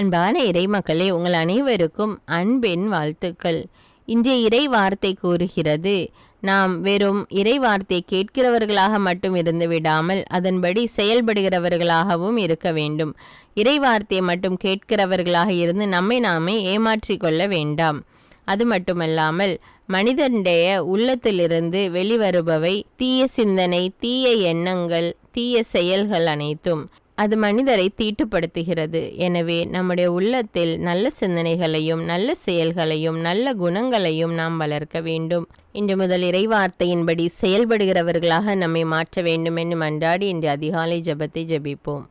அன்பான இறைமக்களே உங்கள் அனைவருக்கும் அன்பின் வாழ்த்துக்கள். இன்றைய இறை வார்த்தை கூறுகிறது நாம் வெறும் இறை வார்த்தை கேட்கிறவர்களாக மட்டும் இருந்து விடாமல் அதன்படி செயல்படுகிறவர்களாகவும் இருக்க வேண்டும். இறை வார்த்தையை மட்டும் கேட்கிறவர்களாக இருந்து நம்மை நாமே ஏமாற்றிக் கொள்ள வேண்டாம். அது மட்டுமல்லாமல் மனிதனுடைய உள்ளத்திலிருந்து வெளிவருபவை தீய சிந்தனை தீய எண்ணங்கள் தீய செயல்கள் அனைத்தும். அது மனிதரை தீட்டுப்படுத்துகிறது. எனவே நம்முடைய உள்ளத்தில் நல்ல சிந்தனைகளையும் நல்ல செயல்களையும் நல்ல குணங்களையும் நாம் வளர்க்க வேண்டும். இன்று முதல் இறைவார்த்தையின்படி செயல்படுகிறவர்களாக நம்மை மாற்ற வேண்டும் என்று மன்றாடி இன்று அதிகாலை ஜெபத்தை ஜெபிப்போம்.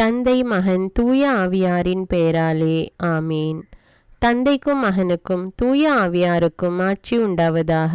தந்தை மகன் தூய ஆவியாரின் பெயராலே ஆமீன். தந்தைக்கும் மகனுக்கும் தூய ஆவியாருக்கும் ஆட்சி உண்டாவதாக.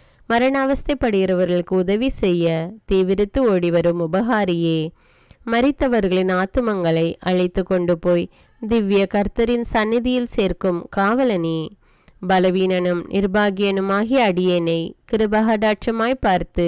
மரணாவஸ்தைப்படுகிறவர்களுக்கு உதவி செய்ய தீவிரித்து ஓடிவரும் உபகாரியே. மறித்தவர்களின் ஆத்துமங்களை அழைத்து கொண்டு போய் திவ்ய கர்த்தரின் சந்நிதியில் சேர்க்கும் காவலனே. பலவீனனும் நிர்பாகியனுமாகிய அடியேனை கிருபகடாட்சமாய் பார்த்து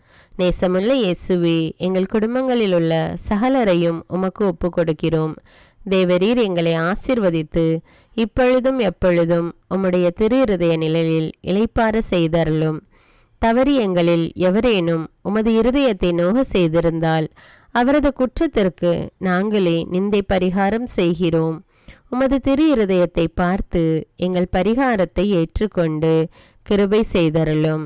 நேசமுள்ள இயேசுவே எங்கள் குடும்பங்களில் உள்ள சகலரையும் உமக்கு ஒப்பு கொடுக்கிறோம் தேவரீர் எங்களை ஆசிர்வதித்து இப்பொழுதும் எப்பொழுதும் உம்முடைய திரு இருதய நிழலில் இளைப்பார செய்தருளும். தவறி எங்களில் எவரேனும் உமது இருதயத்தை நோக செய்திருந்தால் அவரது குற்றத்திற்கு நாங்களே நிந்தை பரிகாரம் செய்கிறோம். உமது திரு இருதயத்தை பார்த்து எங்கள் பரிகாரத்தை ஏற்றுக்கொண்டு கிருபை செய்தருளும்.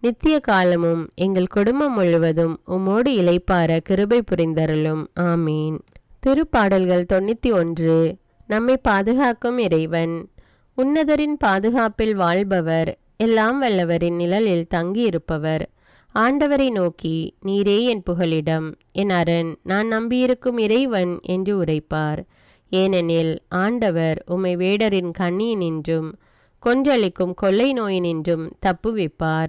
நித்திய காலமும் எங்கள் குடும்பம் முழுவதும் உம்மோடு இழைப்பார கிருபை புரிந்தருளும். ஆமீன். திருப்பாடல்கள் தொண்ணூற்றி ஒன்று. நம்மை பாதுகாக்கும் இறைவன். உன்னதரின் பாதுகாப்பில் வாழ்பவர் எல்லாம் வல்லவரின் நிழலில் தங்கியிருப்பவர். ஆண்டவரை நோக்கி நீரே என் புகலிடம். என் அரண் நான் நம்பியிருக்கும் இறைவன் என்று உரைப்பார். ஏனெனில் ஆண்டவர் உம்மை வேடரின் கண்ணியினின்றும் கொன்றளிக்கும் கொள்ளை நோயினின்றும் தப்புவிப்பார்.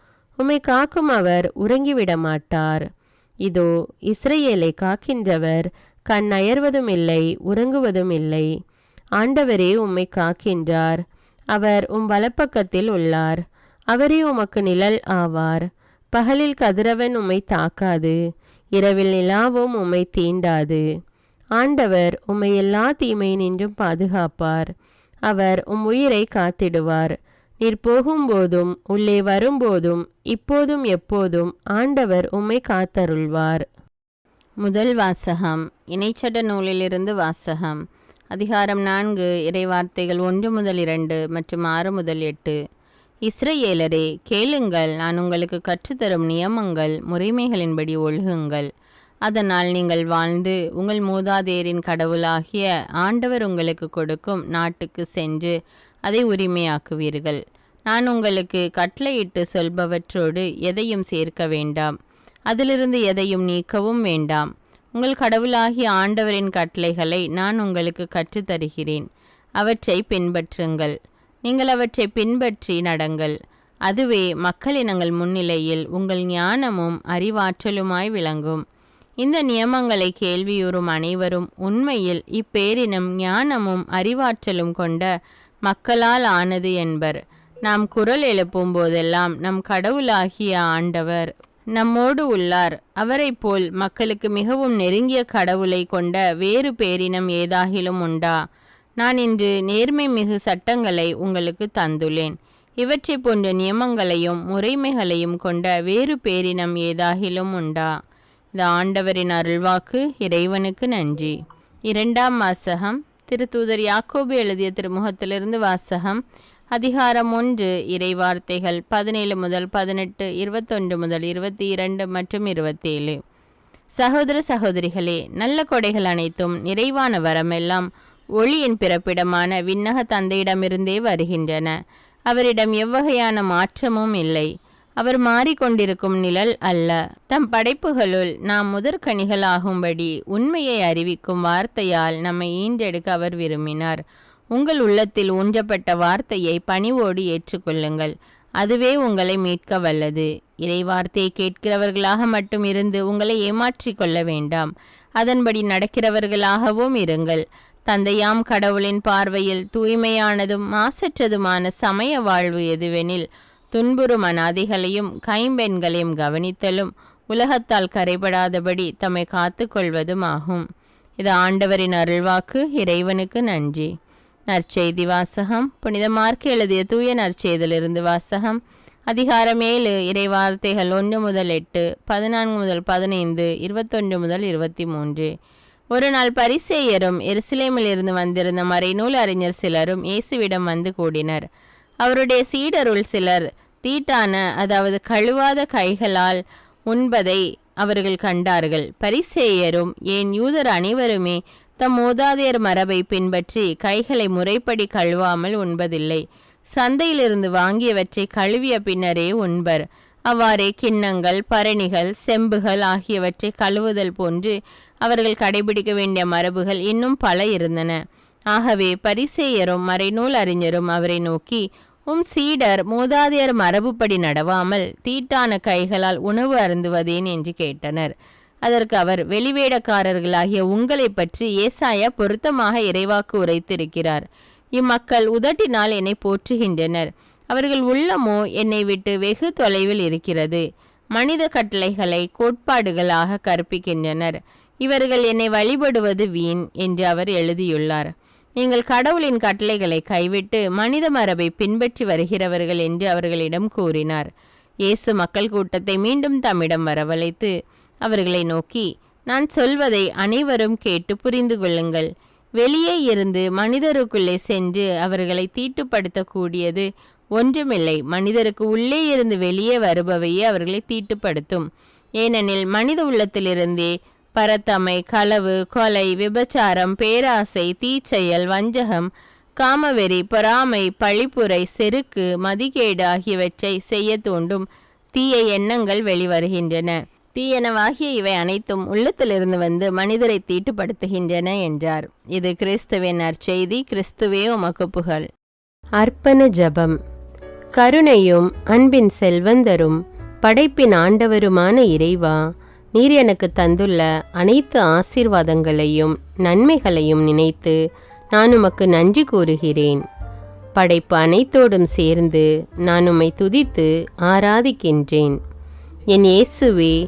உம்மை காக்கும் அவர் உறங்கிவிட மாட்டார் இதோ இஸ்ரேலை காக்கின்றவர் கண் அயர்வதும் இல்லை உறங்குவதும் இல்லை ஆண்டவரே உம்மை காக்கின்றார். அவர் உம் வலப்பக்கத்தில் உள்ளார். அவரே உமக்கு நிழல் ஆவார். பகலில் கதிரவன் உம்மை தாக்காது. இரவில் நிலாவும் உம்மை தீண்டாது. ஆண்டவர் உம்மை எல்லா தீமையினின்றும் பாதுகாப்பார். அவர் உம் உயிரை காத்திடுவார். நீர் போகும்போதும் உள்ளே வரும்போதும் இப்போதும் எப்போதும் ஆண்டவர் உம்மை காத்தருள்வார். முதல் வாசகம் இணைச்சட நூலிலிருந்து வாசகம். அதிகாரம் நான்கு இறைவார்த்தைகள் ஒன்று முதல் இரண்டு மற்றும் ஆறு முதல் எட்டு. இஸ்ரேலரே கேளுங்கள் நான் உங்களுக்கு கற்றுத்தரும் நியமங்கள் முறைமைகளின்படி ஒழுகுங்கள். அதனால் நீங்கள் வாழ்ந்து உங்கள் மூதாதையரின் கடவுளாகிய ஆண்டவர் உங்களுக்கு கொடுக்கும் நாட்டுக்கு சென்று அதை உரிமையாக்குவீர்கள். நான் உங்களுக்கு கட்டளையிட்டு சொல்பவற்றோடு எதையும் சேர்க்க வேண்டாம். அதிலிருந்து எதையும் நீக்கவும் வேண்டாம். உங்கள் கடவுளாகிய ஆண்டவரின் கட்டளைகளை நான் உங்களுக்கு கற்றுத்தருகிறேன். அவற்றை பின்பற்றுங்கள். நீங்கள் அவற்றை பின்பற்றி நடங்கள். அதுவே மக்களினங்கள் முன்னிலையில் உங்கள் ஞானமும் அறிவாற்றலுமாய் விளங்கும். இந்த நியமங்களை கேள்வியுறும் அனைவரும் உண்மையில் இப்பேரினம் ஞானமும் அறிவாற்றலும் கொண்ட மக்களால் ஆனது என்பர். நாம் குரல் எழுப்பும் போதெல்லாம் நம் கடவுளாகிய ஆண்டவர் நம்மோடு உள்ளார். அவரைப் போல் மக்களுக்கு மிகவும் நெருங்கிய கடவுளை கொண்ட வேறு பேரினம் ஏதாகிலும் உண்டா? நான் இன்று நேர்மை மிகு சட்டங்களை உங்களுக்கு தந்துள்ளேன். இவற்றை போன்ற நியமங்களையும் முறைமைகளையும் கொண்ட வேறு பேரினம் ஏதாகிலும் உண்டா? இந்த ஆண்டவரின் அருள்வாக்கு இறைவனுக்கு நன்றி. இரண்டாம் வாசகம். திருத்தூதர் யாக்கோபு எழுதிய திருமுகத்திலிருந்து வாசகம். அதிகாரம் ஒன்று இறைவார்த்தைகள் பதினேழு முதல் பதினெட்டு இருபத்தொன்று முதல் இருபத்தி இரண்டு மற்றும் இருபத்தேழு. சகோதர சகோதரிகளே நல்ல கொடைகள் அனைத்தும் நிறைவான வரமெல்லாம் ஒளியின் பிறப்பிடமான விண்ணக தந்தையிடமிருந்தே வருகின்றன. அவரிடம் எவ்வகையான மாற்றமும் இல்லை. அவர் மாறிக்கொண்டிருக்கும் நிழல் அல்ல. தம் படைப்புகளுள் நாம் முதற்கனிகளாகும்படி உண்மையை அறிவிக்கும் வார்த்தையால் நம்மை ஈண்டெடுக்க அவர் விரும்பினார். உங்கள் உள்ளத்தில் ஊன்றப்பட்ட வார்த்தையை பணிவோடு ஏற்றுக்கொள்ளுங்கள். அதுவே உங்களை மீட்க வல்லது. இறை வார்த்தையை கேட்கிறவர்களாக மட்டும் இருந்து உங்களை ஏமாற்றி கொள்ள வேண்டாம். அதன்படி நடக்கிறவர்களாகவும் இருங்கள். தந்தையாம் கடவுளின் பார்வையில் தூய்மையானதும் மாசற்றதுமான சமய வாழ்வு எதுவெனில் துன்புறும் அனாதைகளையும் கைம்பெண்களையும் கவனித்தலும் உலகத்தால் கரைபடாதபடி தம்மை காத்து கொள்வதும் ஆகும் இது ஆண்டவரின் அருள்வாக்கு. இறைவனுக்கு நன்றி. நற்செய்தி வாசகம். புனித மார்க் எழுதிய தூய நற்செய்திலிருந்து வாசகம். அதிகாரம் ஏழு இறைவார்த்தைகள் ஒன்று முதல் எட்டு பதினான்கு முதல் பதினைந்து இருபத்தொன்று முதல் இருபத்தி மூன்று. ஒரு நாள் பரிசேயரும் எருசலேமிலிருந்து வந்திருந்த மறைநூல் அறிஞர் சிலரும் இயேசுவிடம் வந்து கூடினர். அவருடைய சீடருள் சிலர் தீட்டான அதாவது கழுவாத கைகளால் உண்பதை அவர்கள் கண்டார்கள். பரிசேயரும் ஏன் யூதர் அனைவருமே தம் மூதாதையர் மரபை பின்பற்றி கைகளை முறைப்படி கழுவாமல் உண்பதில்லை. சந்தையிலிருந்து வாங்கியவற்றை கழுவிய பின்னரே உண்பர். அவ்வாறே கிண்ணங்கள் பரணிகள் செம்புகள் ஆகியவற்றை கழுவுதல் போன்று அவர்கள் கடைபிடிக்க வேண்டிய மரபுகள் இன்னும் பல இருந்தன. ஆகவே பரிசேயரும் மறைநூல் அறிஞரும் அவரை நோக்கி உம் சீடர் மூதாதையர் மரபுப்படி நடவாமல் தீட்டான கைகளால் உணவு அருந்துவதேன்? என்று கேட்டனர். அதற்கு அவர் வெளிவேடக்காரர்களாகிய உங்களை பற்றி ஏசாயா பொருத்தமாக இறைவாக்கு உரைத்திருக்கிறார். இம்மக்கள் உதட்டினால் என்னை போற்றுகின்றனர். அவர்கள் உள்ளமோ என்னை விட்டு வெகு தொலைவில் இருக்கிறது. மனித கட்டளைகளை கோட்பாடுகளாக கற்பிக்கின்றனர். இவர்கள் என்னை வழிபடுவது வீண் என்று அவர் எழுதியுள்ளார். நீங்கள் கடவுளின் கட்டளைகளை கைவிட்டு மனித மரபை பின்பற்றி வருகிறவர்கள் என்று அவர்களிடம் கூறினார். இயேசு மக்கள் கூட்டத்தை மீண்டும் தம்மிடம் வரவழைத்து அவர்களை நோக்கி நான் சொல்வதை அனைவரும் கேட்டு புரிந்து கொள்ளுங்கள். வெளியே இருந்து மனிதருக்குள்ளே சென்று அவர்களை தீட்டுப்படுத்தக்கூடியது ஒன்றுமில்லை. மனிதருக்கு உள்ளே இருந்து வெளியே வருபவையே அவர்களை தீட்டுப்படுத்தும். ஏனெனில் மனித உள்ளத்திலிருந்தே பரத்தமை களவு கொலை விபச்சாரம் பேராசை தீச்செயல் வஞ்சகம் காமவெறி பொறாமை பழிப்புரை செருக்கு மதிகேடு ஆகியவற்றை செய்ய தூண்டும் தீய எண்ணங்கள் வெளிவருகின்றன. தீயனவாகிய இவை அனைத்தும் உள்ளத்திலிருந்து வந்து மனிதரை தீட்டுப்படுத்துகின்றன என்றார். இது கிறிஸ்துவின் நற்செய்தி கிறிஸ்துவே உமக்கு புகழ். அர்ப்பண ஜபம். கருணையும் அன்பின் செல்வந்தரும் படைப்பின் ஆண்டவருமான இறைவா நீர் எனக்கு தந்துள்ள அனைத்து ஆசீர்வாதங்களையும் நன்மைகளையும் நினைத்து நான் உமக்கு நன்றி கூறுகிறேன். படைப்பு அனைத்தோடும் சேர்ந்து நான் உம்மை துதித்து ஆராதிக்கின்றேன். என் இயேசுவே